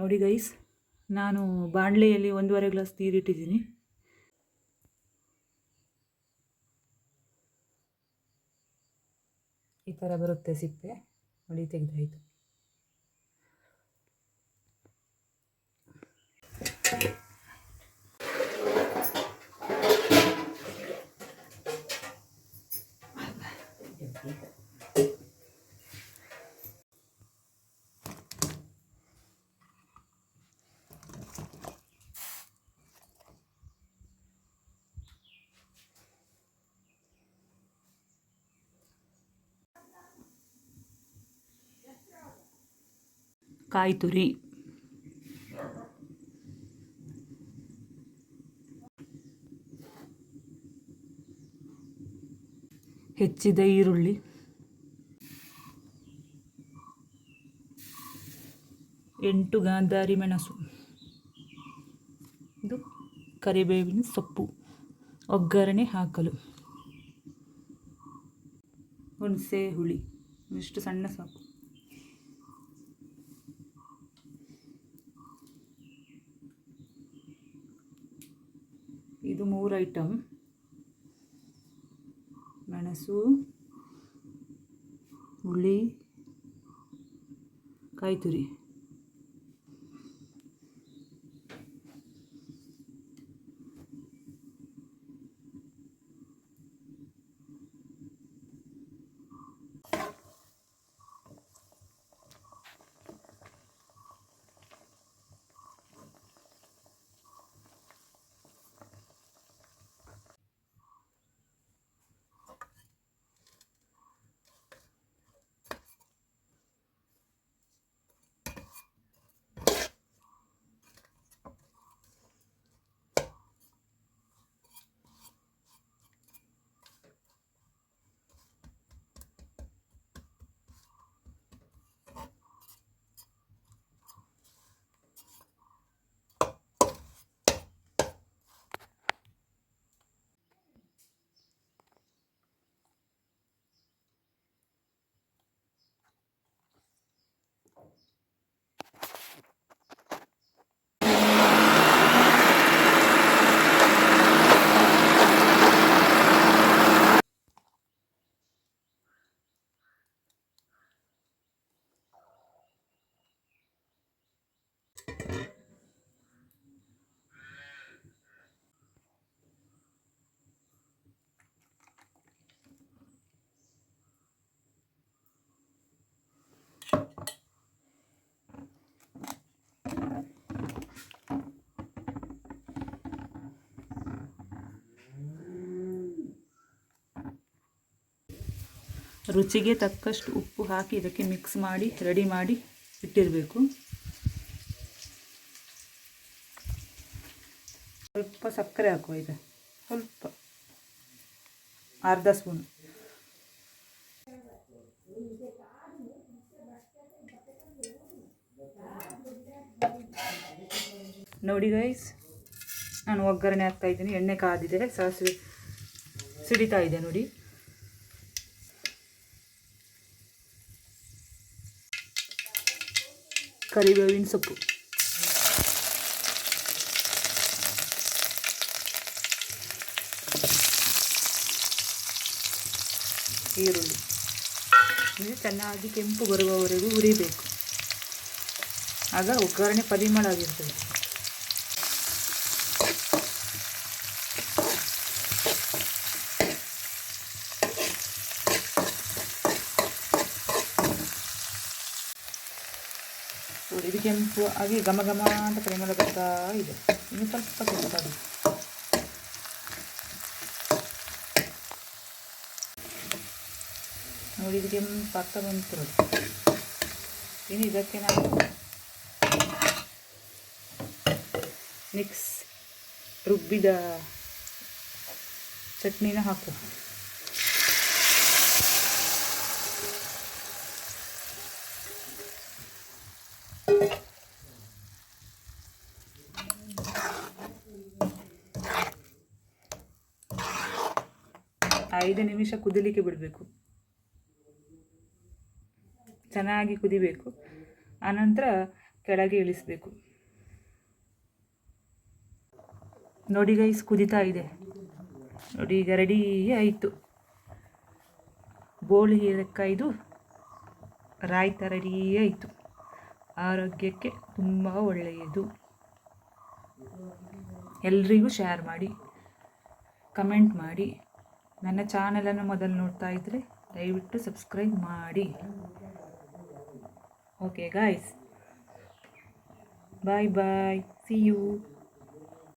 ನೋಡಿ ಗೈಸ್ ನಾನು ಬಾಣಲೆಯಲ್ಲಿ ಒಂದೂವರೆ ಗ್ಲಾಸ್ ನೀರಿಟ್ಟಿದ್ದೀನಿ ಈ ಥರ ಬರುತ್ತೆ ಸಿಪ್ಪೆ. ನೋಡಿ ತೆಗೆದಾಯಿತು. ಕಾಯಿ ತುರಿ ಹೆಚ್ಚಿದ ಈರುಳ್ಳಿ. ಎಂಟು ಗಾಂಧಾರಿ ಮೆಣಸು. ಇದು ಕರಿಬೇವಿನ ಸೊಪ್ಪು. ಒಗ್ಗರಣೆ ಹಾಕಲು. ಹುಣಸೆ ಹುಳಿ. ಇಷ್ಟು ಸಣ್ಣ ಸಾಕು. ಇದು ಮೂರು ಐಟಮ್ ಮೆಣಸು ಹುಳಿ ಕಾಯಿ ತುರಿ ರುಚಿಗೆ ತಕ್ಕಷ್ಟು ಉಪ್ಪು ಹಾಕಿ ಇದಕ್ಕೆ ಮಿಕ್ಸ್ ಮಾಡಿ ರೆಡಿ ಮಾಡಿ ಇಟ್ಟಿರಬೇಕು. ಸ್ವಲ್ಪ ಸಕ್ಕರೆ ಹಾಕುವ ಇದೆ ಸ್ವಲ್ಪ. ಅರ್ಧ ಸ್ಪೂನ್. ನೋಡಿ ಗೈಸ್ ನಾನು ಒಗ್ಗರಣೆ ಹಾಕ್ತಾ ಇದ್ದೀನಿ. ಎಣ್ಣೆ ಕಾದಿದೆ. ಸಾಸಿವೆ ಸಿಡಿತಾ ಇದೆ ನೋಡಿ. ಕರಿಬೇವಿನ ಸೊಪ್ಪು. ಈರುಳ್ಳಿ. ಅಂದರೆ ಚೆನ್ನಾಗಿ ಕೆಂಪು ಬರುವವರೆಗೂ ಹುರಿಬೇಕು. ಆಗ ಒಗ್ಗರಣೆ ಪರಿಮಳ ಆಗಿರ್ತದೆ ನೋಡಿ ಇದು ಕೆಂಪು ಆಗಿ ಘಮ ಘಮ ಅಂತ ಪರಿಮಳ ಬರ್ತಾ ಇದೆ. ಇನ್ನು ಸ್ವಲ್ಪ ಕೆಂಪಾಗಿ ನೋಡಿ, ಇದು ಕೆಂಪಾಗ್ತಾ ಬಂತು ಇನ್ನು ಇದಕ್ಕೆ ನಾವು ಮಿಕ್ಸ್ ರುಬ್ಬಿದ ಚಟ್ನಿನ ಹಾಕು ಐದು ನಿಮಿಷ ಕುದಿಲಿಕ್ಕೆ ಬಿಡಬೇಕು. ಚೆನ್ನಾಗಿ ಕುದಿಬೇಕು. ಆನಂತರ ಕೆಳಗೆ ಇಳಿಸಬೇಕು. ನೋಡಿ ಗೈಸ್ ಕುದಿತಾ ಇದೆ. ನೋಡಿ ಈಗ ರೆಡಿ ಆಯಿತು. ಬೋಳಿ ಇದು ರಾಯ್ತ ರೆಡಿ ಆಯಿತು. ಆರೋಗ್ಯಕ್ಕೆ ತುಂಬ ಒಳ್ಳೆಯದು. ಎಲ್ರಿಗೂ ಶೇರ್ ಮಾಡಿ ಕಮೆಂಟ್ ಮಾಡಿ. ನನ್ನ ಚಾನಲನ್ನು ಮೊದಲು ನೋಡ್ತಾ ಇದ್ದರೆ ದಯವಿಟ್ಟು ಸಬ್ಸ್ಕ್ರೈಬ್ ಮಾಡಿ. Okay guys bye bye see you